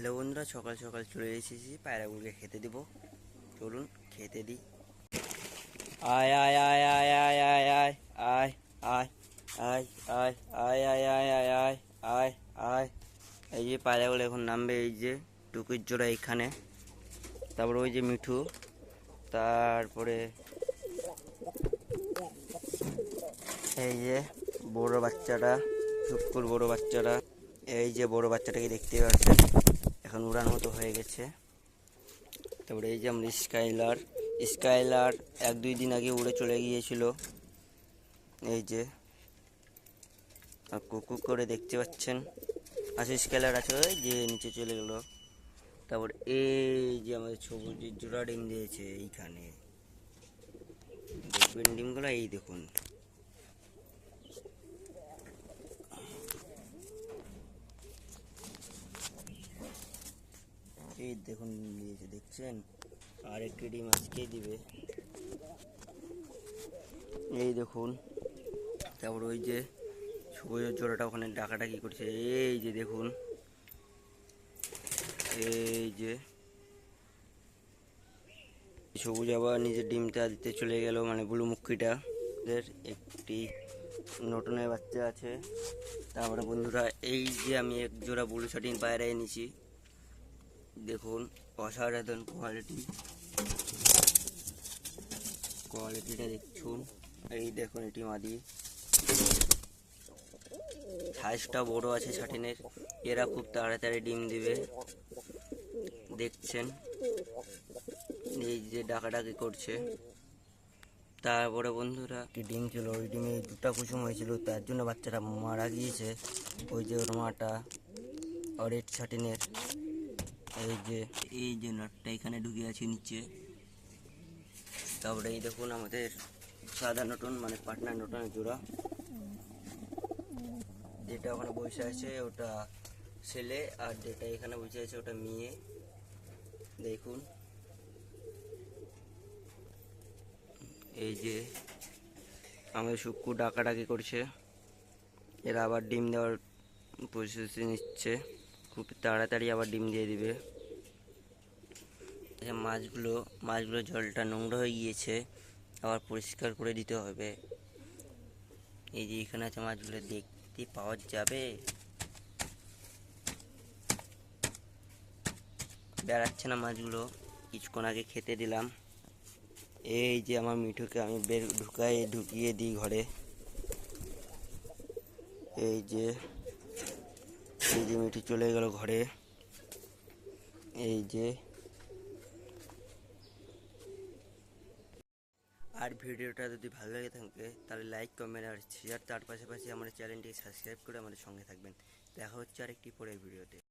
Hello বন্ধুরা সকাল সকাল চলে এসেছি পায়রাগুলোকে খেতে দিব চলুন খেতে দিই আয় আয় আয় আয় আয় আয় আয় আয় আয় আয় আয় আয় আয় আয় আয় আয় আয় আয় এই যে পায়রাগুলো এখন নামবে এই যে টুকুর জোড়া এখানে তারপরে ওই যে মিঠু তারপরে এই যে বড় বাচ্চাটা শুক্কুর বড় বাচ্চাটা এই যে বড় বাচ্চাটাকে দেখতে পাচ্ছেন এখন উড়ান মতো হয়ে গেছে। তারপরে এই যে আমরা স্কাইলার স্কাইলার এক দুই দিন আগে উড়ে চলে গিয়েছিল। এই যে আর কুকু করে দেখতে পাচ্ছেন। আচ্ছা স্কাইলার আছে, ওই যে নিচে চলে গেল। তারপর এই যে আমাদের সবুজের জোড়া ডিম দিয়েছে এইখানে। ডিমগুলো এই দেখুন। এই দেখুন দিয়েছে দেখছেন? আর একটি ডিম আজকে দিবে। এই দেখুন, তারপর ওই যে সবুজের জোড়াটা ওখানে ডাকাডাকি করছে। এই যে দেখুন, এই যে সবুজ আবার নিজের ডিমটা দিতে চলে গেল মানে ব্লু মুখিটা একটি নটনের বাচ্চা আছে। তারপরে বন্ধুরা, এই যে আমি এক জোড়া ব্লু শাটিন পায়রা এনেছি। দেখুন, অসাধারণ কোয়ালিটি কোয়ালিটিটা দেখুন। এই দেখুন এটি মাদি। সাইজটা বড় আছে ছাটিনের এরা খুব তাড়াতাড়ি ডিম দিবে। দেখছেন? এই যে ডাকাডাকি করছে। তারপরে বন্ধুরা একটি ডিম ছিল? ওই ডিমে দুটা কুসুম হয়েছিল, তার জন্য বাচ্চাটা মারা গিয়েছে। ওই যে ওর মাটা অরেড ছাটিনের এই যে এই যে নটটা এখানে ঢুকে আছে নিচে। তারপরে এই দেখুন আমাদের সাদা নটন মানে পাটনা নটনের জোড়া। যেটা ওখানে বসে আছে ওটা ছেলে, আর যেটা এখানে বসে আছে ওটা মেয়ে। দেখুন। এই যে আমাদের শুক্কু ডাকাডাকি করছে। এরা আবার ডিম দেওয়ার প্রস্তুতি নিচ্ছে। খুব তাড়াতাড়ি আবার ডিম দিয়ে দিবে। মাছগুলো মাছগুলো জলটা নোংরা হয়ে গিয়েছে, আবার পরিষ্কার করে দিতে হবে। এই যে এখানে আছে মাছগুলো, দেখতে পাওয়া যাবে? বেড়াচ্ছে না মাছগুলো, কিছুক্ষণ আগে খেতে দিলাম। এই যে আমার মিঠুকে আমি বের ঢুকাই, ঢুকিয়ে দিই ঘরে। এই যে এই যে মিঠু চলে গেল ঘরে। এই যে। আর ভিডিওটা যদি ভালো লাগে থাকে, তাহলে লাইক কমেন্ট আর শেয়ার তার পাশাপাশি আমাদের চ্যানেলটি সাবস্ক্রাইব করে আমাদের সঙ্গে থাকবেন। দেখা হচ্ছে আরেকটি পরের ভিডিওতে।